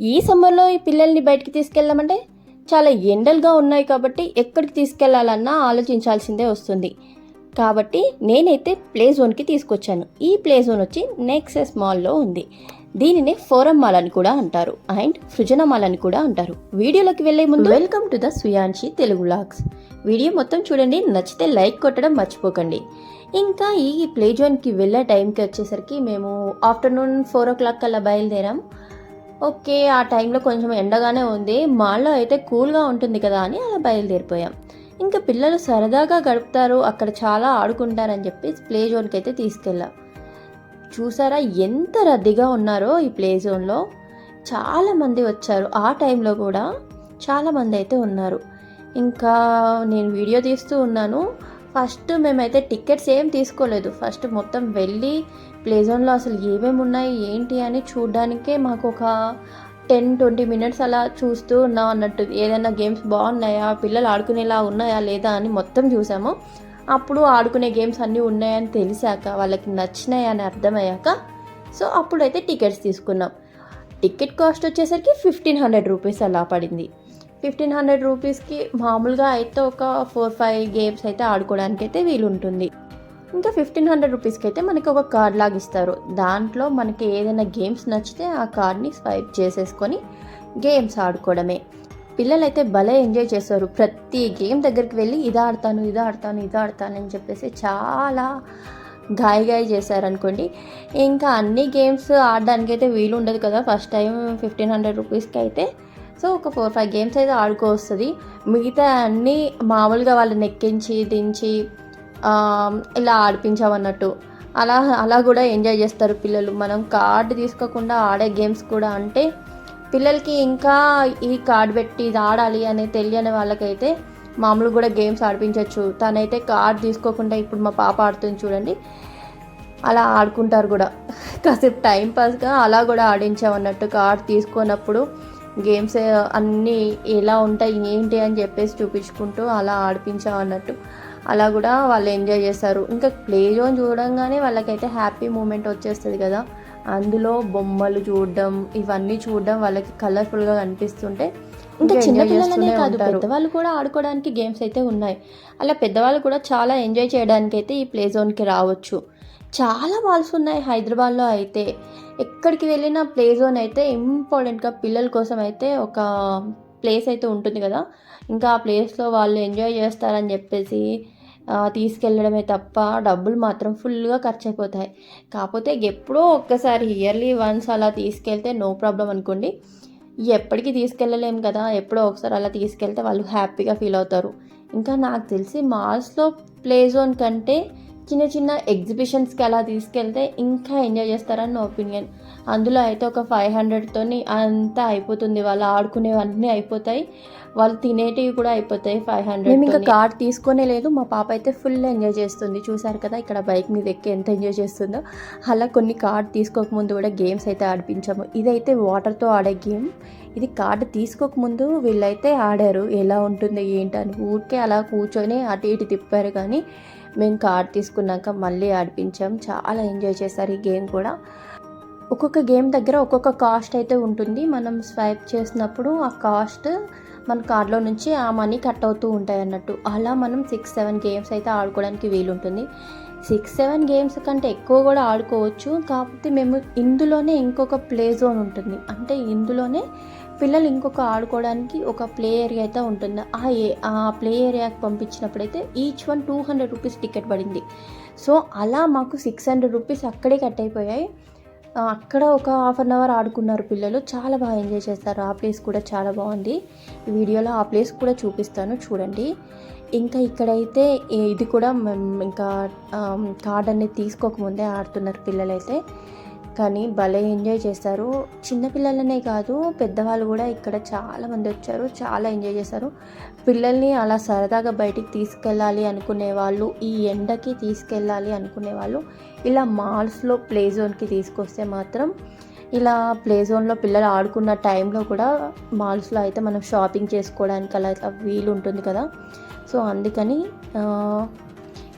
ఈ సమ్మర్లో ఈ పిల్లల్ని బయటికి తీసుకెళ్ళామంటే చాలా ఎండలుగా ఉన్నాయి కాబట్టి ఎక్కడికి తీసుకెళ్ళాలన్నా ఆలోచించాల్సిందే వస్తుంది. కాబట్టి నేనైతే ప్లే జోన్కి తీసుకొచ్చాను. ఈ ప్లే జోన్ వచ్చి నెక్సెస్ మాల్లో ఉంది. దీనిని ఫోరం మాల్ అని కూడా అంటారు. అండ్ సృజన మాల్ అని కూడా అంటారు. వీడియోలోకి వెళ్ళే ముందు welcome to the Suyanshi Telugu vlogs video మొత్తం చూడండి నచ్చితే లైక్ కొట్టడం మర్చిపోకండి. ఇంకా ఈ ప్లే జోన్కి వెళ్ళే టైంకి వచ్చేసరికి మేము ఆఫ్టర్నూన్ ఫోర్ ఓ క్లాక్ కల్లా బయలుదేరాం. ఓకే ఆ టైంలో కొంచెం ఎండగానే ఉంది మాల్లో అయితే కూల్గా ఉంటుంది కదా అని అలా బయలుదేరిపోయాం. ఇంకా పిల్లలు సరదాగా గడుపుతారు అక్కడ చాలా ఆడుకుంటారని చెప్పి ప్లే జోన్కి అయితే తీసుకెళ్ళాం. చూసారా ఎంత రద్దీగా ఉన్నారో ఈ ప్లే జోన్లో. చాలామంది వచ్చారు ఆ టైంలో కూడా చాలామంది అయితే ఉన్నారు. ఇంకా నేను వీడియో తీస్తూ ఉన్నాను ఫస్ట్ మేమైతే టికెట్స్ ఏం తీసుకోలేదు. ఫస్ట్ మొత్తం వెళ్ళి ప్లే జోన్లో అసలు ఏమేమి ఉన్నాయి ఏంటి అని చూడడానికే మాకు ఒక టెన్ ట్వంటీ మినిట్స్ అలా చూస్తూ ఉన్నాం అన్నట్టు. ఏదైనా గేమ్స్ బాగున్నాయా పిల్లలు ఆడుకునేలా ఉన్నాయా లేదా అని మొత్తం చూసాము. అప్పుడు ఆడుకునే గేమ్స్ అన్నీ ఉన్నాయని తెలిసాక వాళ్ళకి నచ్చినాయి అని అర్థమయ్యాక సో అప్పుడైతే టికెట్స్ తీసుకున్నాం. టికెట్ కాస్ట్ వచ్చేసరికి ఫిఫ్టీన్ హండ్రెడ్ రూపీస్ అలా పడింది. ఫిఫ్టీన్ హండ్రెడ్ రూపీస్కి మామూలుగా అయితే ఒక ఫోర్ ఫైవ్ గేమ్స్ అయితే ఆడుకోవడానికి అయితే వీలుంటుంది. ఇంకా ఫిఫ్టీన్ హండ్రెడ్ రూపీస్కి అయితే మనకి ఒక కార్డ్ లాగా ఇస్తారు. దాంట్లో మనకి ఏదైనా గేమ్స్ నచ్చితే ఆ కార్డ్ని స్వైప్ చేసేసుకొని గేమ్స్ ఆడుకోవడమే. పిల్లలు అయితే భలే ఎంజాయ్ చేస్తారు. ప్రతి గేమ్ దగ్గరికి వెళ్ళి ఇది ఆడతాను ఇది ఆడతాను ఇది ఆడతాను అని చెప్పేసి చాలా గాయ గాయ చేశారనుకోండి. ఇంకా అన్ని గేమ్స్ ఆడడానికి అయితే వీలు ఉండదు కదా. ఫస్ట్ టైం ఫిఫ్టీన్ హండ్రెడ్ రూపీస్కి అయితే సో ఒక ఫోర్ ఫైవ్ గేమ్స్ అయితే ఆడుకోవస్తుంది మిగతా అన్నీ మామూలుగా వాళ్ళని ఎక్కించి దించి ఇలా ఆడిపించామన్నట్టు అలా అలా కూడా ఎంజాయ్ చేస్తారు పిల్లలు. మనం కార్డు తీసుకోకుండా ఆడే గేమ్స్ కూడా అంటే పిల్లలకి ఇంకా ఈ కార్డ్ పెట్టి ఇది ఆడాలి అని తెలియని వాళ్ళకైతే మామూలు కూడా గేమ్స్ ఆడిపించవచ్చు తనైతే కార్డ్ తీసుకోకుండా ఇప్పుడు మా పాప ఆడుతుంది చూడండి. అలా ఆడుకుంటారు కూడా. కాసేపు టైం పాస్గా అలా కూడా ఆడించామన్నట్టు కార్డ్ తీసుకున్నప్పుడు గేమ్స్ అన్నీ ఎలా ఉంటాయి ఏంటి అని చెప్పేసి చూపించుకుంటూ అలా ఆడిపించామన్నట్టు అలా కూడా వాళ్ళు ఎంజాయ్ చేస్తారు. ఇంకా ప్లే జోన్ చూడంగానే వాళ్ళకైతే హ్యాపీ మూమెంట్ వచ్చేస్తుంది కదా. అందులో బొమ్మలు చూడడం ఇవన్నీ చూడడం వాళ్ళకి కలర్ఫుల్గా కనిపిస్తుంటే ఇంకా ఇంకా చిన్న enjoy పిల్లలనే చేస్తూనే కాదు. పెద్దవాళ్ళు కూడా ఆడుకోవడానికి గేమ్స్ అయితే ఉన్నాయి. అలా పెద్దవాళ్ళు కూడా చాలా ఎంజాయ్ చేయడానికి అయితే ఈ ప్లే జోన్కి రావచ్చు. చాలా మాల్స్ ఉన్నాయి హైదరాబాద్లో అయితే. ఎక్కడికి వెళ్ళినా ప్లే జోన్ అయితే ఇంపార్టెంట్గా పిల్లల కోసం అయితే ఒక ప్లేస్ అయితే ఉంటుంది కదా. ఇంకా ఆ ప్లేస్లో వాళ్ళు ఎంజాయ్ చేస్తారని చెప్పేసి తీసుకెళ్ళడమే తప్ప డబ్బులు మాత్రం ఫుల్గా ఖర్చు అయిపోతాయి కాకపోతే ఎప్పుడో ఒక్కసారి ఇయర్లీ వన్స్ అలా తీసుకెళ్తే నో ప్రాబ్లం అనుకోండి. ఎప్పటికీ తీసుకెళ్ళలేము కదా. ఎప్పుడో ఒకసారి అలా తీసుకెళ్తే వాళ్ళు హ్యాపీగా ఫీల్ అవుతారు. ఇంకా నాకు తెలిసి మాల్స్లో ప్లే జోన్ కంటే చిన్న చిన్న ఎగ్జిబిషన్స్కి అలా తీసుకెళ్తే ఇంకా ఎంజాయ్ చేస్తారని నా ఒపీనియన్ అందులో అయితే ఒక ఫైవ్ హండ్రెడ్తోని అంతా అయిపోతుంది. వాళ్ళు ఆడుకునేవన్నీ అయిపోతాయి. వాళ్ళు తినేటివి కూడా అయిపోతాయి ఫైవ్ హండ్రెడ్ మేము ఇంకా కార్డ్ తీసుకునే లేదు. మా పాప అయితే ఫుల్ ఎంజాయ్ చేస్తుంది. చూసారు కదా ఇక్కడ బైక్ మీద ఎక్కి ఎంత ఎంజాయ్ చేస్తుందో. అలా కొన్ని కార్డ్ తీసుకోకముందు కూడా గేమ్స్ అయితే ఆడిపించాము. ఇదైతే వాటర్తో ఆడే గేమ్ ఇది కార్డు తీసుకోకముందు వీళ్ళైతే ఆడారు. ఎలా ఉంటుంది ఏంటని. ఊరికే అలా కూర్చొని అటు ఇటు తిప్పారు కానీ మేము కార్డ్ తీసుకున్నాక మళ్ళీ ఆడిపించాం. చాలా ఎంజాయ్ చేశారు ఈ గేమ్ కూడా. ఒక్కొక్క గేమ్ దగ్గర ఒక్కొక్క కాస్ట్ అయితే ఉంటుంది. మనం స్వైప్ చేసినప్పుడు ఆ కాస్ట్ మన కార్లో నుంచి ఆ మనీ కట్ అవుతూ ఉంటాయి అన్నట్టు. అలా మనం సిక్స్ సెవెన్ గేమ్స్ అయితే ఆడుకోవడానికి వీలుంటుంది. సిక్స్ సెవెన్ గేమ్స్ కంటే ఎక్కువ కూడా ఆడుకోవచ్చు. కాకపోతే మేము ఇందులోనే ఇంకొక ప్లే జోన్ ఉంటుంది. అంటే ఇందులోనే పిల్లలు ఇంకొక ఆడుకోవడానికి ఒక ప్లే ఏరియా అయితే ఉంటుంది. ఆ ఏ ఆ ప్లే ఏరియాకి పంపించినప్పుడైతే each one two hundred rupees ticket పడింది. సో అలా మాకు సిక్స్ హండ్రెడ్ రూపీస్ అక్కడే కట్ అయిపోయాయి. అక్కడ ఒక హాఫ్ అన్ అవర్ ఆడుకున్నారు పిల్లలు. చాలా బాగా ఎంజాయ్ చేస్తారు ఆ ప్లేస్ కూడా చాలా బాగుంది. వీడియోలో ఆ ప్లేస్ కూడా చూపిస్తాను. చూడండి. ఇంకా ఇక్కడైతే ఇది కూడా మేము ఇంకా కార్డ్ అనేది తీసుకోకముందే ఆడుతున్నారు పిల్లలైతే. కానీ భలే ఎంజాయ్ చేస్తారు చిన్నపిల్లలనే కాదు పెద్దవాళ్ళు కూడా ఇక్కడ చాలా మంది వచ్చారు చాలా ఎంజాయ్ చేశారు. పిల్లల్ని అలా సరదాగా బయటికి తీసుకెళ్ళాలి అనుకునే వాళ్ళు ఈ ఎండకి తీసుకెళ్ళాలి అనుకునే వాళ్ళు ఇలా మాల్స్లో ప్లే జోన్కి తీసుకొస్తే మాత్రం ఇలా ప్లే జోన్లో పిల్లలు ఆడుకున్న టైంలో కూడా మాల్స్లో అయితే మనం షాపింగ్ చేసుకోవడానికి అలా వీలు ఉంటుంది కదా. సో అందుకని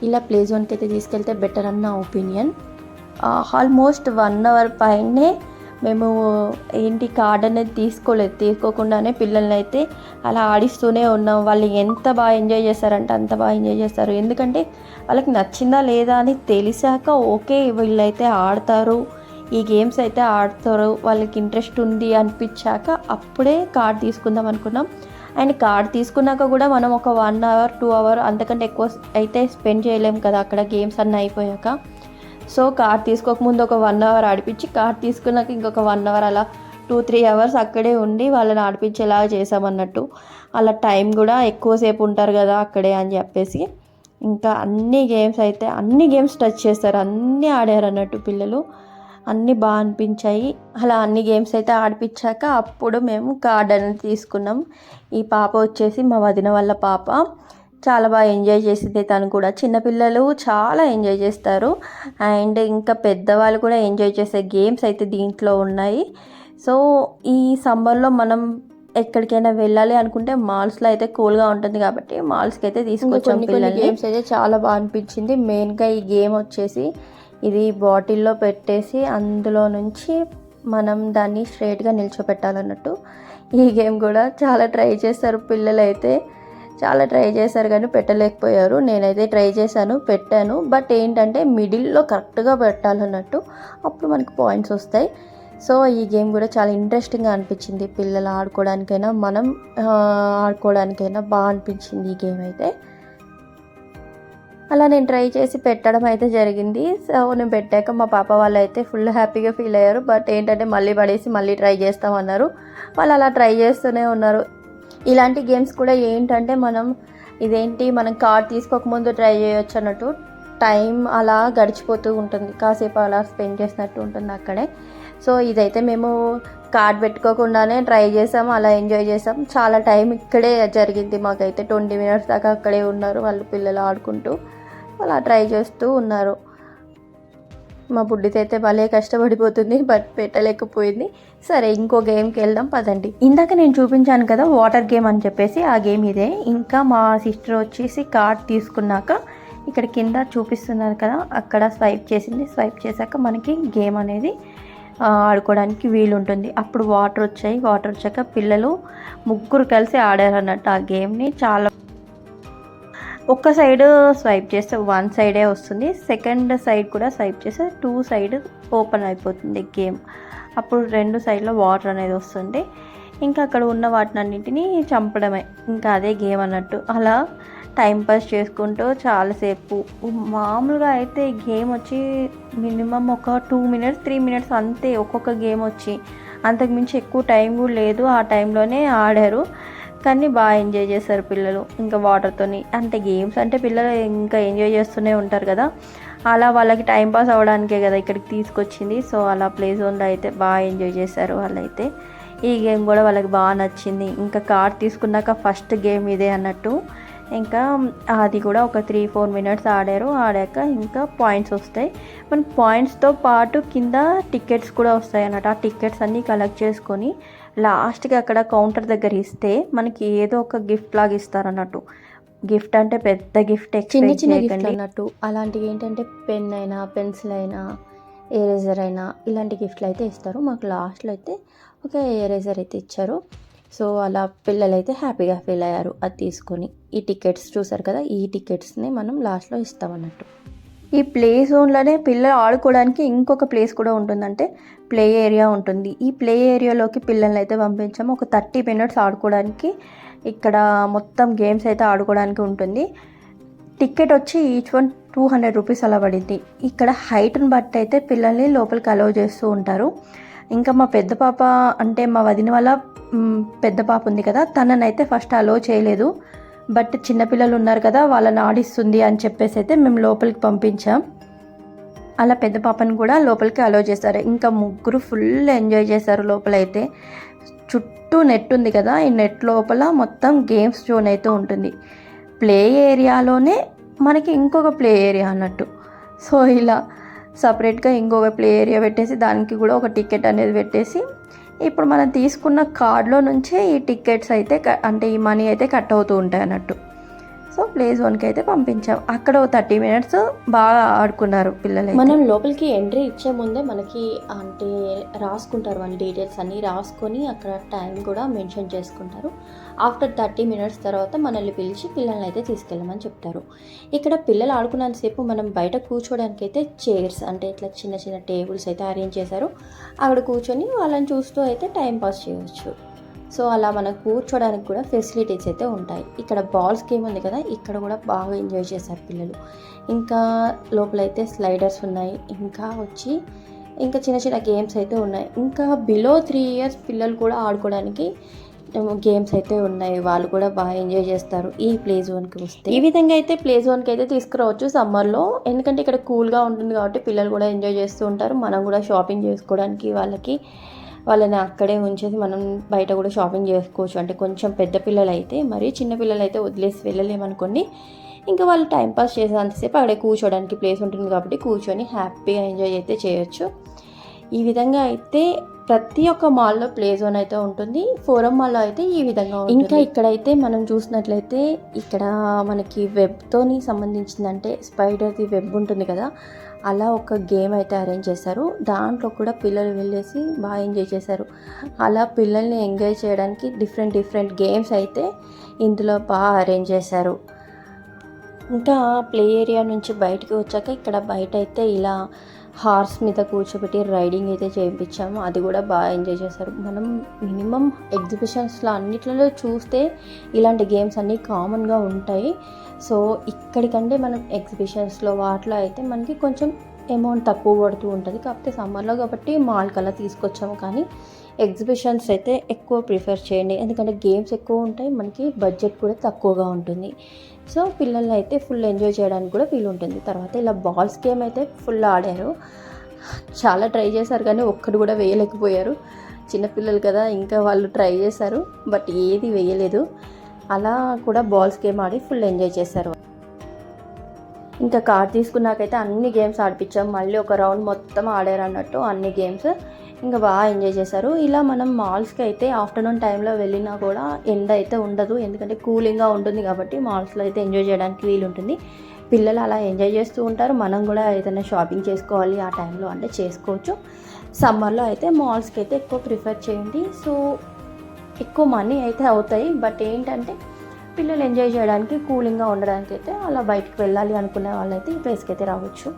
ఇలా ప్లే జోన్కి అయితే తీసుకెళ్తే బెటర్ అన్న ఒపీనియన్. ఆల్మోస్ట్ వన్ అవర్ పైనే మేము ఏంటి కార్డ్ అనేది తీసుకోలేదు తీసుకోకుండానే పిల్లల్ని అయితే అలా ఆడిస్తూనే ఉన్నాం. వాళ్ళు ఎంత బాగా ఎంజాయ్ చేస్తారంటే అంత బాగా ఎంజాయ్ చేస్తారు. ఎందుకంటే వాళ్ళకి నచ్చిందా లేదా అని తెలిసాక ఓకే వీళ్ళైతే ఆడతారు. ఈ గేమ్స్ అయితే ఆడతారు. వాళ్ళకి ఇంట్రెస్ట్ ఉంది అనిపించాక అప్పుడే కార్డ్ తీసుకుందాం అనుకున్నాం. అండ్ కార్డ్ తీసుకున్నాక కూడా మనం ఒక వన్ అవర్ టూ అవర్ అంతకంటే ఎక్కువ అయితే స్పెండ్ చేయలేము కదా అక్కడ గేమ్స్ అన్నీ అయిపోయాక. సో కార్ తీసుకోకముందు ఒక వన్ అవర్ ఆడిపించి కార్ తీసుకున్నాక ఇంకొక వన్ అవర్ అలా టూ త్రీ అవర్స్ అక్కడే ఉండి వాళ్ళని ఆడిపించేలా చేసామన్నట్టు అలా టైం కూడా ఎక్కువసేపు ఉంటారు కదా అక్కడే అని చెప్పేసి. ఇంకా అన్ని గేమ్స్ అయితే అన్ని గేమ్స్ టచ్ చేస్తారు. అన్నీ ఆడారు అన్నట్టు పిల్లలు. అన్నీ బాగా అనిపించాయి. అలా అన్ని గేమ్స్ అయితే ఆడిపించాక అప్పుడు మేము కార్డ్ అనేది తీసుకున్నాం. ఈ పాప వచ్చేసి మా వదిన వాళ్ళ పాప. చాలా బాగా ఎంజాయ్ చేసింది తను కూడా. చిన్నపిల్లలు చాలా ఎంజాయ్ చేస్తారు. అండ్ ఇంకా పెద్దవాళ్ళు కూడా ఎంజాయ్ చేసే గేమ్స్ అయితే దీంట్లో ఉన్నాయి. సో ఈ సమ్మర్లో మనం ఎక్కడికైనా వెళ్ళాలి అనుకుంటే మాల్స్లో అయితే కూల్గా ఉంటుంది కాబట్టి మాల్స్కి అయితే తీసుకొచ్చాం పిల్లల్ని. గేమ్స్ అయితే చాలా బాగా అనిపించింది. మెయిన్గా ఈ గేమ్ వచ్చేసి ఇది బాటిల్లో పెట్టేసి అందులో నుంచి మనం దాన్ని స్ట్రైట్గా నిల్చోపెట్టాలన్నట్టు ఈ గేమ్ కూడా చాలా ట్రై చేస్తారు పిల్లలు అయితే చాలా ట్రై చేశారు కానీ పెట్టలేకపోయారు. నేనైతే ట్రై చేశాను పెట్టాను. బట్ ఏంటంటే మిడిల్లో కరెక్ట్గా పెట్టాలన్నట్టు అప్పుడు మనకి పాయింట్స్ వస్తాయి. సో ఈ గేమ్ కూడా చాలా ఇంట్రెస్టింగ్గా అనిపించింది పిల్లలు ఆడుకోవడానికైనా మనం ఆడుకోవడానికైనా బాగా అనిపించింది ఈ గేమ్ అయితే. అలా నేను ట్రై చేసి పెట్టడం అయితే జరిగింది. సో నేను పెట్టాక మా పాప వాళ్ళు అయితే ఫుల్ హ్యాపీగా ఫీల్ అయ్యారు. బట్ ఏంటంటే మళ్ళీ పడేసి మళ్ళీ ట్రై చేస్తామన్నారు. వాళ్ళు అలా ట్రై చేస్తూనే ఉన్నారు. ఇలాంటి గేమ్స్ కూడా ఏంటంటే మనం ఇదేంటి మనం కార్డ్ తీసుకోకముందు ట్రై చేయొచ్చు అన్నట్టు టైం అలా గడిచిపోతూ ఉంటుంది. కాసేపు అలా స్పెండ్ చేసినట్టు ఉంటుంది అక్కడే. సో ఇదైతే మేము కార్డ్ పెట్టుకోకుండానే ట్రై చేసాం అలా ఎంజాయ్ చేసాం. చాలా టైం ఇక్కడే జరిగింది. మాకైతే ట్వంటీ మినిట్స్ దాకా అక్కడే ఉన్నారు వాళ్ళు పిల్లలు ఆడుకుంటూ. అలా ట్రై చేస్తూ ఉన్నారు. మా బుడ్డితో అయితే భలే కష్టపడిపోతుంది బట్ పెట్టలేకపోయింది. సరే ఇంకో గేమ్కి వెళ్దాం పదండి. ఇందాక నేను చూపించాను కదా వాటర్ గేమ్ అని చెప్పేసి ఆ గేమ్ ఇదే. ఇంకా మా సిస్టర్ వచ్చేసి కార్డ్ తీసుకున్నాక ఇక్కడ కింద చూపిస్తున్నారు కదా అక్కడ స్వైప్ చేసింది. స్వైప్ చేశాక మనకి గేమ్ అనేది ఆడుకోవడానికి వీలు ఉంటుంది అప్పుడు వాటర్ వచ్చాయి. వాటర్ వచ్చాక పిల్లలు ముగ్గురు కలిసి ఆడారు అన్నట్టు ఆ గేమ్ని చాలా ఒక్క సైడ్ స్వైప్ చేస్తే వన్ సైడే వస్తుంది. సెకండ్ సైడ్ కూడా స్వైప్ చేస్తే టూ సైడ్ ఓపెన్ అయిపోతుంది గేమ్. అప్పుడు రెండు సైడ్లో వాటర్ అనేది వస్తుంది. ఇంకా అక్కడ ఉన్న వాటినన్నింటినీ చంపడమే. ఇంకా అదే గేమ్ అన్నట్టు. అలా టైం పాస్ చేసుకుంటూ చాలాసేపు. మామూలుగా అయితే గేమ్ వచ్చి మినిమం ఒక టూ మినిట్స్ త్రీ మినిట్స్ అంతే ఒక్కొక్క గేమ్ వచ్చి. అంతకుమించి ఎక్కువ టైం కూడా లేదు. ఆ టైంలోనే ఆడారు. కానీ బాగా ఎంజాయ్ చేస్తారు పిల్లలు. ఇంకా వాటర్తోని అంటే గేమ్స్ అంటే పిల్లలు ఇంకా ఎంజాయ్ చేస్తూనే ఉంటారు కదా. అలా వాళ్ళకి టైం పాస్ అవ్వడానికే కదా ఇక్కడికి తీసుకొచ్చింది. సో అలా ప్లే జోన్లో అయితే బాగా ఎంజాయ్ చేశారు వాళ్ళైతే. ఈ గేమ్ కూడా వాళ్ళకి బాగా నచ్చింది. ఇంకా కార్ తీసుకున్నాక ఫస్ట్ గేమ్ ఇదే అన్నట్టు. ఇంకా అది కూడా ఒక త్రీ ఫోర్ మినిట్స్ ఆడారు. ఆడాక ఇంకా పాయింట్స్ వస్తాయి. మన పాయింట్స్తో పాటు కింద టికెట్స్ కూడా వస్తాయి అన్నట్టు. ఆ టికెట్స్ అన్నీ కలెక్ట్ చేసుకొని లాస్ట్కి అక్కడ కౌంటర్ దగ్గర ఇస్తే మనకి ఏదో ఒక గిఫ్ట్ లాగా ఇస్తారు అన్నట్టు గిఫ్ట్ అంటే పెద్ద గిఫ్ట్ చిన్న చిన్న గిఫ్ట్ అన్నట్టు. అలాంటివి ఏంటంటే పెన్ అయినా పెన్సిల్ అయినా ఎరేజర్ అయినా ఇలాంటి గిఫ్ట్లు అయితే ఇస్తారు. మాకు లాస్ట్లో అయితే ఒక ఎరేజర్ అయితే ఇచ్చారు. సో అలా పిల్లలు అయితే హ్యాపీగా ఫీల్ అయ్యారు అది తీసుకొని. ఈ టికెట్స్ చూసారు కదా ఈ టికెట్స్ని మనం లాస్ట్లో ఇస్తామన్నట్టు. ఈ ప్లే జోన్లోనే పిల్లలు ఆడుకోవడానికి ఇంకొక ప్లేస్ కూడా ఉంటుందంటే ప్లే ఏరియా ఉంటుంది. ఈ ప్లే ఏరియాలోకి పిల్లల్ని అయితే పంపించాము. ఒక థర్టీ మినిట్స్ ఆడుకోవడానికి ఇక్కడ మొత్తం గేమ్స్ అయితే ఆడుకోవడానికి ఉంటుంది. టికెట్ వచ్చి each one two hundred rupees అలా పడింది. ఇక్కడ హైట్ని బట్టి అయితే పిల్లల్ని లోపలికి అలౌ చేస్తూ ఉంటారు. ఇంకా మా పెద్ద పాప అంటే మా వదిన వల్ల పెద్ద పాప ఉంది కదా తననైతే ఫస్ట్ అలో చేయలేదు. బట్ చిన్నపిల్లలు ఉన్నారు కదా వాళ్ళని ఆడిస్తుంది అని చెప్పేసి అయితే మేము లోపలికి పంపించాం. అలా పెద్ద పాపని కూడా లోపలికి అలో చేశారు. ఇంకా ముగ్గురు ఫుల్ ఎంజాయ్ చేశారు లోపలైతే. చుట్టూ నెట్ ఉంది కదా ఈ నెట్ లోపల మొత్తం గేమ్స్ జోన్ అయితే ఉంటుంది. ప్లే ఏరియాలోనే మనకి ఇంకొక ప్లే ఏరియా అన్నట్టు. సో ఇలా సపరేట్గా ఇంకొక ప్లే ఏరియా పెట్టేసి దానికి కూడా ఒక టికెట్ అనేది పెట్టేసి ఇప్పుడు మనం తీసుకున్న కార్డులో నుంచే ఈ టికెట్స్ అయితే అంటే ఈ మనీ అయితే కట్ అవుతూ ఉంటాయి అన్నట్టు. సో ప్లే జోన్కి అయితే పంపించాం. అక్కడ థర్టీ మినిట్స్ బాగా ఆడుకున్నారు పిల్లలు మనం లోపలికి ఎంట్రీ ఇచ్చే ముందే మనకి అంటే రాసుకుంటారు వాళ్ళ డీటెయిల్స్ అన్నీ రాసుకొని అక్కడ టైం కూడా మెన్షన్ చేసుకుంటారు. ఆఫ్టర్ థర్టీ మినిట్స్ తర్వాత మనల్ని పిలిచి పిల్లల్ని అయితే తీసుకెళ్ళమని చెప్తారు. ఇక్కడ పిల్లలు ఆడుకున్నంతసేపు మనం బయట కూర్చోడానికి అయితే చైర్స్ అంటే ఇట్లా చిన్న చిన్న టేబుల్స్ అయితే అరేంజ్ చేశారు. అక్కడ కూర్చొని వాళ్ళని చూస్తూ అయితే టైం పాస్ చేయవచ్చు. సో అలా మనకు కూర్చోడానికి కూడా ఫెసిలిటీస్ అయితే ఉంటాయి. ఇక్కడ బాల్స్ గేమ్ ఉంది కదా ఇక్కడ కూడా బాగా ఎంజాయ్ చేశారు పిల్లలు. ఇంకా లోపలైతే స్లైడర్స్ ఉన్నాయి ఇంకా వచ్చి ఇంకా చిన్న చిన్న గేమ్స్ అయితే ఉన్నాయి. ఇంకా బిలో త్రీ ఇయర్స్ పిల్లలు కూడా ఆడుకోవడానికి గేమ్స్ అయితే ఉన్నాయి. వాళ్ళు కూడా బాగా ఎంజాయ్ చేస్తారు ఈ ప్లే జోన్కి వస్తే. ఈ విధంగా అయితే ప్లే జోన్కి అయితే తీసుకురావచ్చు సమ్మర్లో ఎందుకంటే ఇక్కడ కూల్గా ఉంటుంది కాబట్టి పిల్లలు కూడా ఎంజాయ్ చేస్తూ ఉంటారు. మనం కూడా షాపింగ్ చేసుకోవడానికి వాళ్ళకి వాళ్ళని అక్కడే ఉంచేసి మనం బయట కూడా షాపింగ్ చేసుకోవచ్చు. అంటే కొంచెం పెద్ద పిల్లలు అయితే మరీ చిన్నపిల్లలు అయితే వదిలేసి వెళ్ళలేమనుకోండి ఇంకా వాళ్ళు టైంపాస్ చేసేంతసేపు అక్కడే కూర్చోడానికి ప్లేస్ ఉంటుంది కాబట్టి కూర్చొని హ్యాపీగా ఎంజాయ్ అయితే చేయొచ్చు. ఈ విధంగా అయితే ప్రతి ఒక్క మాల్లో ప్లే జోన్ అయితే ఉంటుంది. ఫోరం మాల్లో అయితే ఈ విధంగా ఉంటుంది. ఇంకా ఇక్కడైతే మనం చూసినట్లయితే ఇక్కడ మనకి వెబ్తోని సంబంధించిందంటే స్పైడర్ది వెబ్ ఉంటుంది కదా. అలా ఒక గేమ్ అయితే అరేంజ్ చేశారు. దాంట్లో కూడా పిల్లలు వెళ్ళేసి బాగా ఎంజాయ్ చేశారు. అలా పిల్లల్ని ఎంజాయ్ చేయడానికి డిఫరెంట్ డిఫరెంట్ గేమ్స్ అయితే ఇందులో బాగా అరేంజ్ చేశారు. ఇంకా ప్లే ఏరియా నుంచి బయటికి వచ్చాక ఇక్కడ బయట అయితే ఇలా హార్స్ మీద కూర్చోబెట్టి రైడింగ్ అయితే చేయించాము. అది కూడా బాగా ఎంజాయ్ చేశారు. మనం మినిమం ఎగ్జిబిషన్స్లో అన్నిట్లలో చూస్తే ఇలాంటి గేమ్స్ అన్నీ కామన్గా ఉంటాయి. సో ఇక్కడికంటే మనం ఎగ్జిబిషన్స్లో వాటిలో అయితే మనకి కొంచెం అమౌంట్ తక్కువ పడుతూ ఉంటుంది. కాకపోతే సమ్మర్లో కాబట్టి మాల్ కల్లా తీసుకొచ్చాము. కానీ ఎగ్జిబిషన్స్ అయితే ఎక్కువ ప్రిఫర్ చేయండి. ఎందుకంటే గేమ్స్ ఎక్కువ ఉంటాయి. మనకి బడ్జెట్ కూడా తక్కువగా ఉంటుంది. సో పిల్లల్ని అయితే ఫుల్ ఎంజాయ్ చేయడానికి కూడా వీలు ఉంటుంది. తర్వాత ఇలా బాల్స్ గేమ్ అయితే ఫుల్ ఆడారు. చాలా ట్రై చేశారు కానీ ఒక్కడు కూడా వేయలేకపోయారు. చిన్నపిల్లలు కదా ఇంకా వాళ్ళు ట్రై చేశారు బట్ ఏది వేయలేదు. అలా కూడా బాల్స్ గేమ్ ఆడి ఫుల్ ఎంజాయ్ చేశారు. ఇంకా కార్ తీసుకున్నాకైతే అన్ని గేమ్స్ ఆడిపించాం మళ్ళీ ఒక రౌండ్ మొత్తం ఆడారు అన్నట్టు అన్ని గేమ్స్ ఇంకా బాగా ఎంజాయ్ చేశారు. ఇలా మనం మాల్స్కి అయితే ఆఫ్టర్నూన్ టైంలో వెళ్ళినా కూడా ఎండ అయితే ఉండదు. ఎందుకంటే కూలింగ్గా ఉంటుంది కాబట్టి మాల్స్లో అయితే ఎంజాయ్ చేయడానికి వీలు ఉంటుంది. పిల్లలు అలా ఎంజాయ్ చేస్తూ ఉంటారు. మనం కూడా ఏదైనా షాపింగ్ చేసుకోవాలి ఆ టైంలో అంటే చేసుకోవచ్చు. సమ్మర్లో అయితే మాల్స్కి అయితే ఎక్కువ ప్రిఫర్ చేయండి. సో ఎక్కువ మనీ అయితే అవుతాయి. బట్ ఏంటంటే పిల్లలు ఎంజాయ్ చేయడానికి కూలింగ్గా ఉండడానికి అయితే అలా బయటకు వెళ్ళాలి అనుకునే వాళ్ళైతే ఈ ప్లేస్కి అయితే రావచ్చు.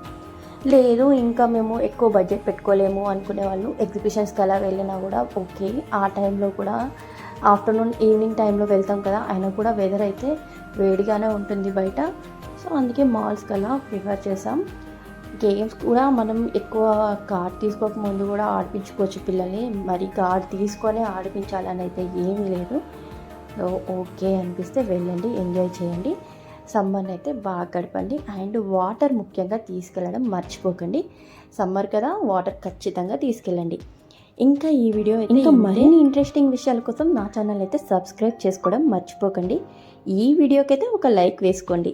లేదు ఇంకా మేము ఎక్కువ బడ్జెట్ పెట్టుకోలేము అనుకునే వాళ్ళు ఎగ్జిబిషన్స్కి అలా వెళ్ళినా కూడా ఓకే. ఆ టైంలో కూడా ఆఫ్టర్నూన్ ఈవినింగ్ టైంలో వెళ్తాం కదా అయినా కూడా వెదర్ అయితే వేడిగానే ఉంటుంది బయట. సో అందుకే మాల్స్కి అలా ప్రిఫర్ చేసాం గేమ్స్ కూడా మనం ఎక్కువ కార్డ్ తీసుకోక ముందు కూడా ఆడిపించుకోవచ్చు పిల్లల్ని. మరి కార్డ్ తీసుకొని ఆడిపించాలని అయితే ఏమీ లేదు. ఓకే అనిపిస్తే వెళ్ళండి ఎంజాయ్ చేయండి. సమ్మర్ని అయితే బాగా గడపండి. అండ్ వాటర్ ముఖ్యంగా తీసుకెళ్ళడం మర్చిపోకండి. సమ్మర్ కదా వాటర్ ఖచ్చితంగా తీసుకెళ్ళండి. ఇంకా ఈ వీడియో ఇంకా మరిన్ని ఇంట్రెస్టింగ్ విషయాల కోసం నా ఛానల్ అయితే సబ్స్క్రైబ్ చేసుకోవడం మర్చిపోకండి. ఈ వీడియోకి అయితే ఒక లైక్ వేసుకోండి.